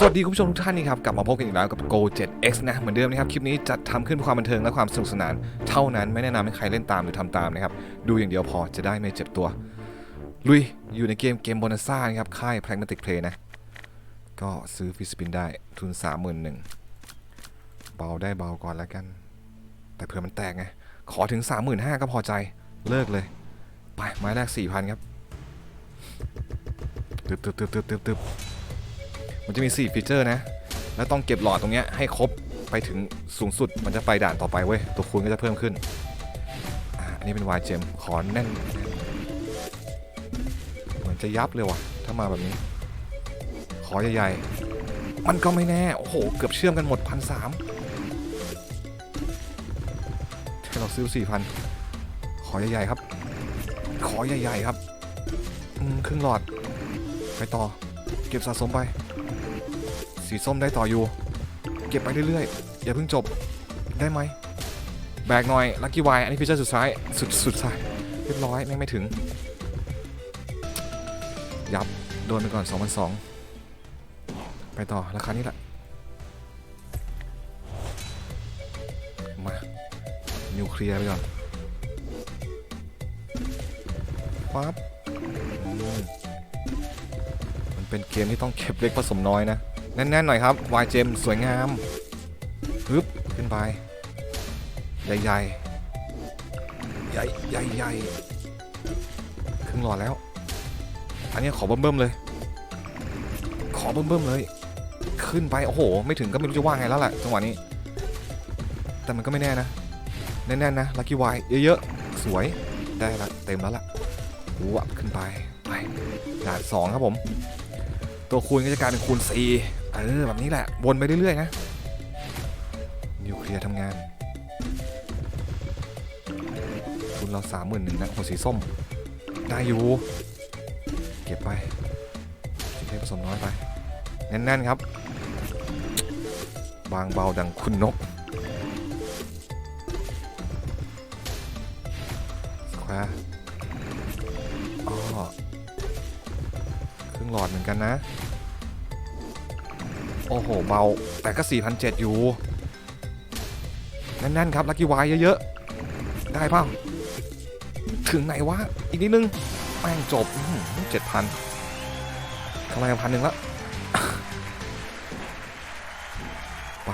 สวัสดีคุณผู้ชมทุกท่านนี่ครับกลับมาพบกันอีกแล้วกับ Go 7 X นะเหมือนเดิมนะครับคลิปนี้จัดทำขึ้นเพื่อความบันเทิงและความสนุกสนาน เท่านั้นไม่แนะนำให้ใครเล่นตามหรือทำตามนะครับดูอย่างเดียวพอจะได้ไม่เจ็บตัว ลุยอยู่ในเกมเกมโบนัสซ่านะครับค่าย Pragmatic Play นะ ก็ซื้อฟิสปินได้ทุน 31,000เบาได้เบาก่อนแล้วกัน แต่เผื่อมันแตกไงขอถึง 35,000ก็พอใจเลิกเลย ไปไม้แรก4,000ครับตึบตึบตึบตึบตึบตึบ มันจะมี 4 ฟีเจอร์นะ แล้วต้องเก็บหลอดตรงเนี้ยให้ครบไปถึงสูงสุดมันจะไปด่านต่อไปเว้ย ตัวคูณก็จะเพิ่มขึ้น อันนี้เป็นวายเจมขอแน่น เหมือนจะยับเลยว่ะ ถ้ามาแบบนี้ ขอใหญ่ๆ มันก็ไม่แน่ โอ้โห เกือบเชื่อมกันหมดพันสามเราซื้อสี่พันขอใหญ่ๆครับ ขอใหญ่ๆครับอืมครึ่งหลอด ไปต่อ เก็บสะสมไป สีส้มได้ต่ออยู่ เก็บไปเรื่อยๆ อย่าเพิ่งจบ ได้ไหม แบกหน่อย ลัคกี้วายอันนี้ฟีเจอร์สุดท้าย สุดสุดท้าย เรียบร้อย แม่งไม่ถึง ยับ โดนไปก่อน2,002ไปต่อ ราคานี้แหละ มา นิวเคลียร์ไปก่อนปั๊บมันเป็นเกมที่ต้องเก็บเล็กผสมน้อยนะ แน่นๆหน่อยครับวายเจมสวยงามฮึบขึ้นไป ใหญ่ๆใหญ่ใหญ่ใหญ่ครึ่งหลอดแล้ว อันนี้ขอเบิ่มๆเลย ขอเบิ่มๆเลย ขึ้นไปโอ้โห ไม่ถึงก็ไม่รู้จะว่าไงแล้วแหละจังหวะนี้ แต่มันก็ไม่แน่นะแน่นๆนะลัคกี้วายเยอะๆสวยได้ละเต็มแล้วล่ะวับขึ้นไปไปด่านสองครับผม ตัวคูณก็จะกลายเป็นคูณ4เออแบบนี้แหละ วนไปเรื่อยๆนะ นิวเคลียร์ทำงานทุนเราสามหมื่นหนึ่งนะโอ้สีส้ม ได้อยู่ เก็บไปเก็บผสมน้อยไป แน่นๆครับ บางเบาดังคุณนกสแควร์ งหลอดเหมือนกันนะ โอ้โห เบา แต่ก็ 4,700 อยู่ แน่น ๆ ครับ ลัคกี้ไวเยอะ ๆ ได้เปล่าถึงไหนวะ อีกนิดนึงแม่งจบเจ็ดพันกำไรพันหนึ่งละไป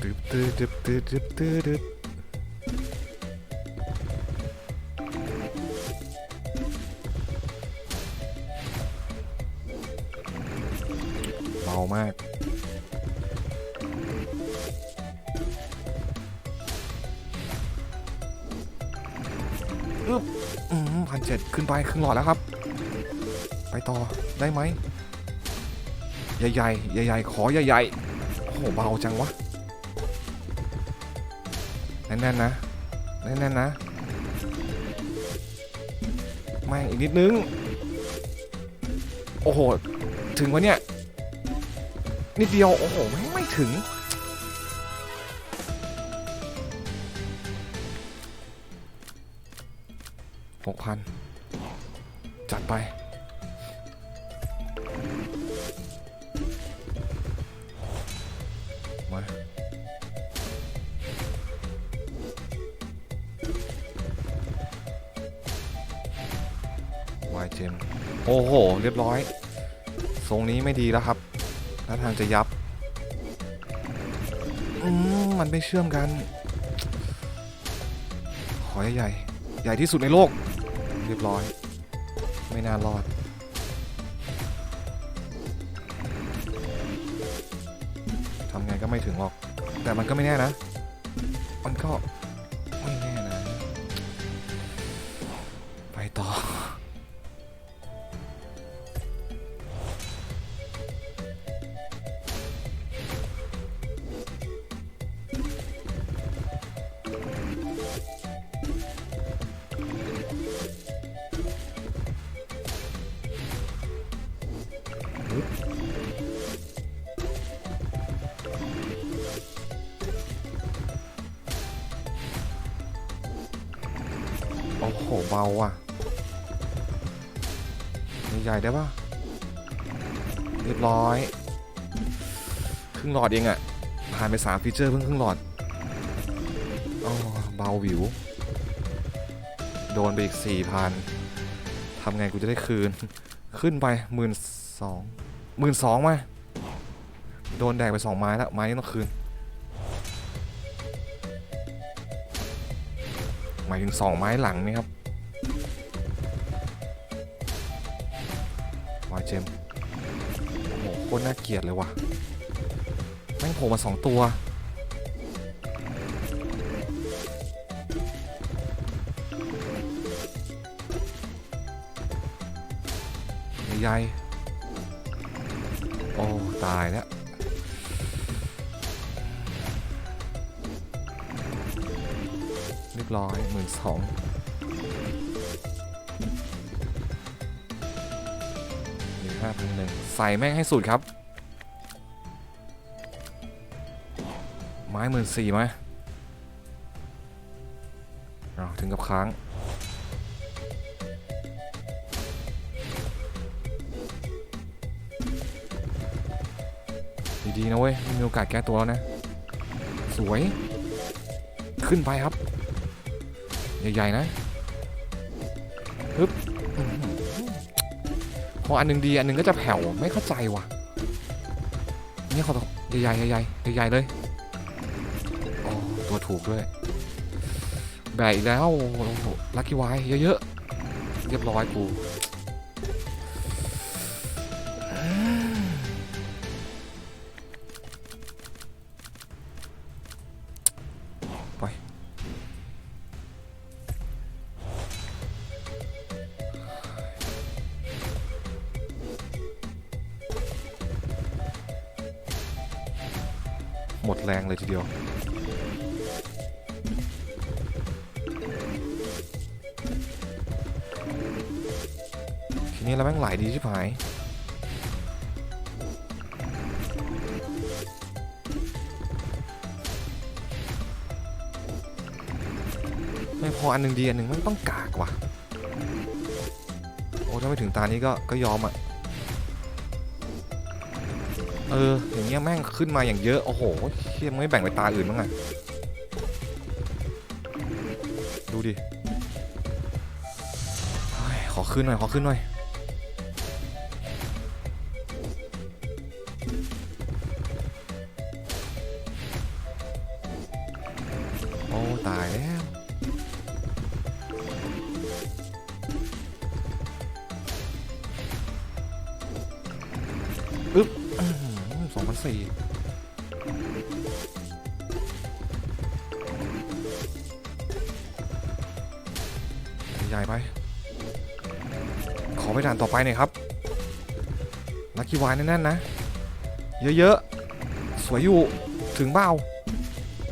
ตึ๊บตึ๊บตึ๊บตึ๊บตึ๊บ พันเจ็ดขึ้นไปครึ่งหลอดแล้วครับ ไปต่อได้ไหม ใหญ่ๆ ใหญ่ๆ ขอใหญ่ๆ โอ้โห เบาจังวะ แน่นๆนะ แน่นๆนะ แม่งอีกนิดนึง โอ้โห ถึงวะเนี่ย นิดเดียว โอ้โห ไม่งไม่ถึง หกพันจัดไป มา วายเจม โอ้โห เรียบร้อย ทรงนี้ไม่ดีแล้วครับท่าทางจะยับ อืม มันไม่เชื่อมกัน ขอใหญ่ ใหญ่ที่สุดในโลก เรียบร้อย ไม่น่ารอด ทำไงก็ไม่ถึงหรอก แต่มันก็ไม่แน่นะ มันก็ ไม่แน่นะ ไปต่อ โอ้โหเบาว่ะใหญ่ได้ปะเรียบร้อย ครึ่งหลอดเองอะผ่านไป3ฟีเจอร์เพิ่งครึ่งหลอดอ๋อเบาวิว โดนไปอีก4พันทำไงกูจะได้คืน ขึ้นไปหมื่น สองหมื่นสองมาโดนแดกไปสองไม้แล้วไม้นี้ต้องคืนหมายถึงสองไม้หลังนี่ครับวายเจมโอ้โหโคตรน่าเกลียดเลยว่ะแม่งโผล่มาสองตัวใหญ่ๆ โอ้ ตายแล้ว เรียบร้อยหมื่นสองหนึ่งห้าพันหนึ่งใส่แม่งให้สุดครับ ไม้หมื่นสี่ไหมอ้าวถึงกับค้าง ดีนะเว้ยมีโอกาสแก้ตัวแล้วนะ สวย ขึ้นไปครับ ใหญ่ๆนะฮึบพออันหนึงดีอันหนึงก็จะแผ่วไม่เข้าใจว่ะนี่เขาต้องใหญ่ๆใหญ่ๆใหญ่ๆเลยโอ้ตัวถูกด้วยแบกอีกแล้วลักกี้ไวเยอะๆเรียบร้อยกู หมดแรงเลยทีเดียว ทีนี้เราแม่งไหลดีชิบหายไม่พออันหนึ่งดีอันหนึ่งมันต้องกากว่ะโอ้ถ้าไม่ถึงตานี้ก็ก็ยอมอะ เออ อย่างเงี้ยแม่งขึ้นมาอย่างเยอะ โอ้โหเฮียไม่แบ่งไปตาอื่นบ้างไงดูดิ ขอขึ้นหน่อย ขอขึ้นหน่อย โอ้ ตายแล้ว อึ๊บ สองพันสี่ใหญ่ไป ขอไปด่านต่อไปหน่อยครับลักกี้วายแน่นๆนะ เยอะๆ สวยอยู่ ถึงเบ้า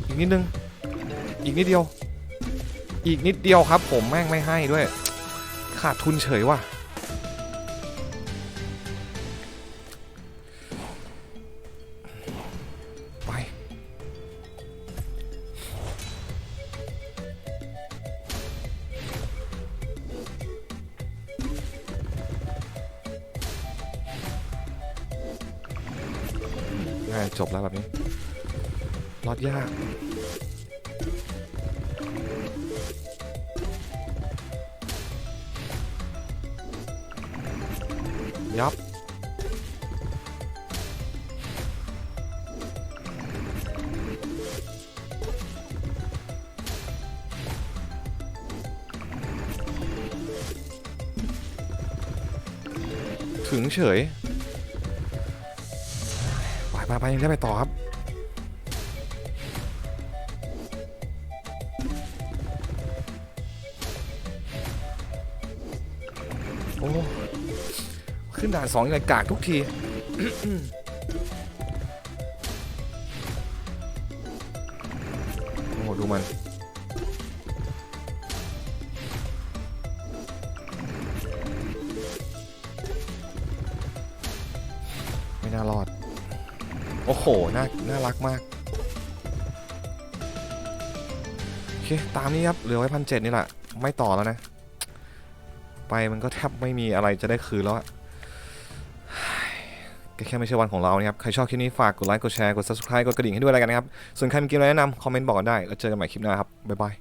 อีกนิดนึง อีกนิดเดียว อีกนิดเดียวครับ ผมแม่งไม่ให้ด้วย ขาดทุนเฉยว่ะ จบแล้วแบบนี้รอดยากยับถึงเฉย ไปไปไปยังได้ไปต่อครับโอ้ขึ้นด่านสองยังไงกากทุกทีโอ้โหดูมันไม่น่ารอด โอ้โห น่า น่ารักมาก โอเค ตามนี้ครับ เหลือไว้พันเจ็ดนี่แหละ ไม่ต่อแล้วนะ ไปมันก็แทบไม่มีอะไรจะได้คืนแล้วอะก็แค่ไม่ใช่วันของเรานะครับ ใครชอบคลิปนี้ฝากกดไลค์ กดแชร์ กด subscribe กดกระดิ่งให้ด้วยแล้วกันนะครับ ส่วนใครมีเกมอะไรแนะนำคอมเมนต์บอกกันได้ แล้วเจอกันใหม่คลิปหน้าครับ บ๊ายบาย